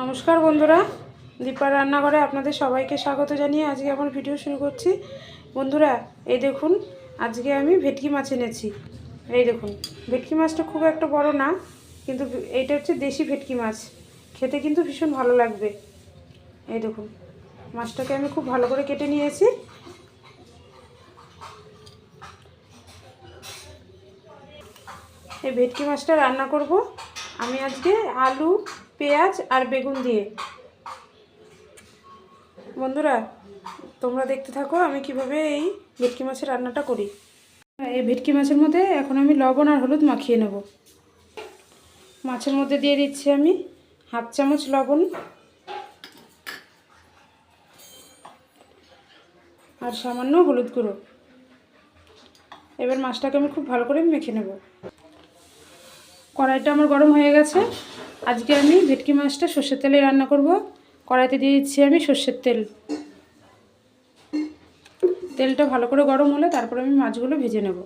নমস্কার বন্ধুরা। দীপার রান্নাঘরে আপনাদের সবাইকে স্বাগত জানিয়ে আজকে আমার ভিডিও শুরু করছি। বন্ধুরা, এই দেখুন, আজকে আমি ভেটকি মাছ এনেছি। এই দেখুন, ভেটকি মাছটা খুব একটা বড় না, কিন্তু এইটা হচ্ছে দেশি ভেটকি মাছ। খেতে কিন্তু ভীষণ ভালো লাগবে। এই দেখুন, মাছটাকে আমি খুব ভালো করে কেটে নিয়েছি। এই ভেটকি মাছটা রান্না করব। আমি আজকে আলু পেঁয়াজ আর বেগুন দিয়ে। বন্ধুরা, তোমরা দেখতে থাকো আমি কীভাবে এই ভেটকি মাছের রান্নাটা করি। এই ভেটকি মাছের মধ্যে এখন আমি লবণ আর হলুদ মাখিয়ে নেব। মাছের মধ্যে দিয়ে দিচ্ছি আমি হাফ চামচ লবণ আর সামান্য হলুদ গুঁড়ো। এবার মাছটাকে আমি খুব ভালো করে মেখে নেব। কড়াইটা আমার গরম হয়ে গেছে। আজকে আমি ভেটকি মাছটা সর্ষের তেলে রান্না করব। কড়াইতে দিয়ে দিচ্ছি আমি সর্ষের তেল। তেলটা ভালো করে গরম হলে তারপর আমি মাছগুলো ভেজে নেব।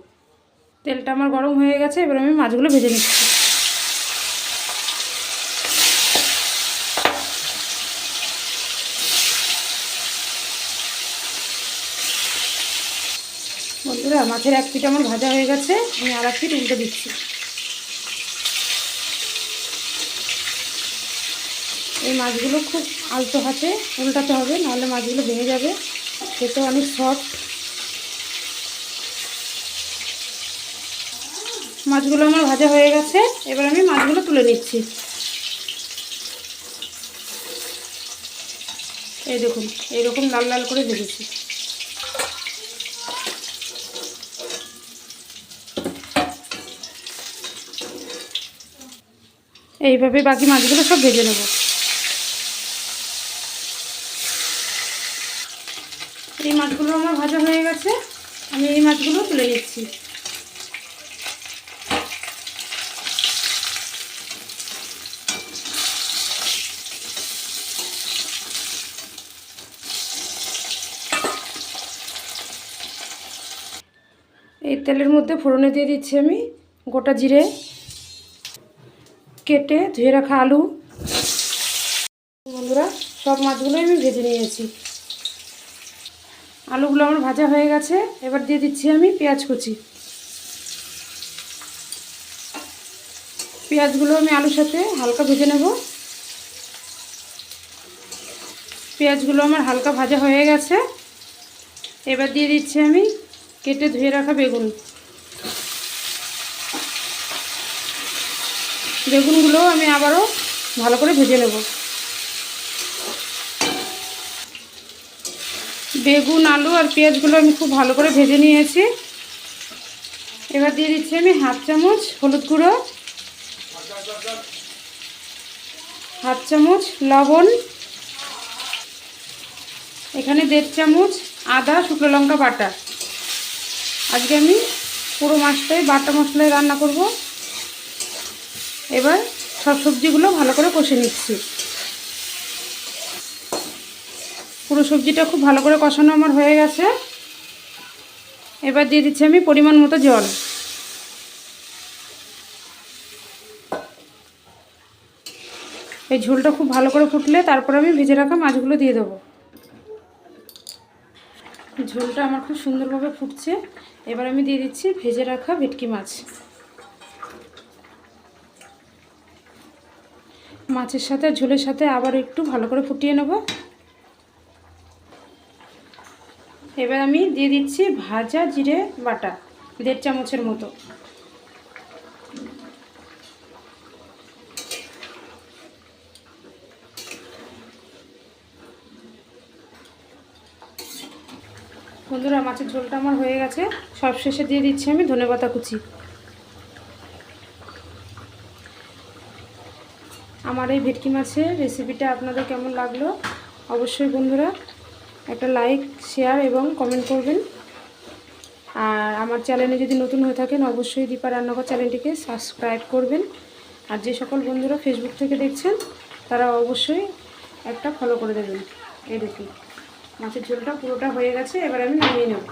তেলটা আমার গরম হয়ে গেছে, এবার আমি মাছগুলো ভেজে নিচ্ছি। বন্ধুরা, মাছের এক পিঠ আমার ভাজা হয়ে গেছে, আমি আর এক পিঠ উল্টে দিচ্ছি। এই মাছগুলো খুব আলতো হাতে উল্টাতে হবে, নাহলে মাছগুলো ভেঙে যাবে। খেতে অনেক সফট মাছগুলো আমার ভাজা হয়ে গেছে, এবার আমি মাছগুলো তুলে নিচ্ছি। এই দেখুন, এইরকম লাল লাল করে ভেজেছি। এইভাবে বাকি মাছগুলো সব ভেজে নেব। এই মাছগুলো আমার ভাজা হয়ে গেছে। আমি এই মাছগুলো তুলে নিচ্ছি। এই তেলের মধ্যে ফোড়নে দিয়ে দিচ্ছি আমি গোটা জিরে, কেটে ধুয়ে রাখা আলু। বন্ধুরা, সব মাছগুলোই আমি ভেজে নিয়েছি। আলুগুলো আমার ভাজা হয়ে গেছে। এবার দিয়ে দিচ্ছি আমি পেঁয়াজ কুচি। পেঁয়াজগুলো আমি আলুর সাথে হালকা ভেজে নেব। পেঁয়াজগুলো আমার হালকা ভাজা হয়ে গেছে। এবার দিয়ে দিচ্ছি আমি কেটে ধুয়ে রাখা বেগুন। বেগুনগুলো আমি আবারও ভালো করে ভেজে নেব। বেগুন, আলু আর পেঁয়াজগুলো আমি খুব ভালো করে ভেজে নিয়েছি। এবার দিয়ে দিচ্ছি আমি হাফ চামচ হলুদ গুঁড়ো, হাফ চামচ লবণ, এখানে দেড় চামচ আদা, শুকনো লঙ্কা বাটা। আজকে আমি পুরো মাছটাই বাটা মশলায় রান্না করব। এবার সব সবজিগুলো ভালো করে কষে নিচ্ছি। পুরো সবজিটা খুব ভালো করে কষানো আমার হয়ে গেছে। এবার দিয়ে দিচ্ছি আমি পরিমাণ মতো জল। এই ঝোলটা খুব ভালো করে ফুটলে তারপর আমি ভেজে রাখা মাছগুলো দিয়ে দেবো। ঝোলটা আমার খুব সুন্দরভাবে ফুটছে। এবার আমি দিয়ে দিচ্ছি ভেজে রাখা ভেটকি মাছ। মাছের সাথে ঝোলের সাথে আবার একটু ভালো করে ফুটিয়ে নেব। এবার আমি দিয়ে দিচ্ছি ভাজা জিরে বাটা দেড় চামচের মতো। বন্ধুরা, মাছের ঝোলটা আমার হয়ে গেছে। সব শেষে দিয়ে দিচ্ছি আমি ধনেপাতা কুচি। আমার এই ভেটকি মাছের রেসিপিটা আপনাদের কেমন লাগল? অবশ্যই বন্ধুরা একটা লাইক শেয়ার এবং কমেন্ট করবেন। আর আমার চ্যানেলে যদি নতুন হয়ে থাকেন, অবশ্যই দীপা রান্নাঘর চ্যানেলটিকে সাবস্ক্রাইব করবেন। আর যে সকল বন্ধুরা ফেসবুক থেকে দেখছেন, তারা অবশ্যই একটা ফলো করে দেবেন। এই দেখুন, মাছের ঝোলটা পুরোটা হয়ে গেছে, এবার আমি নামিয়ে নেব।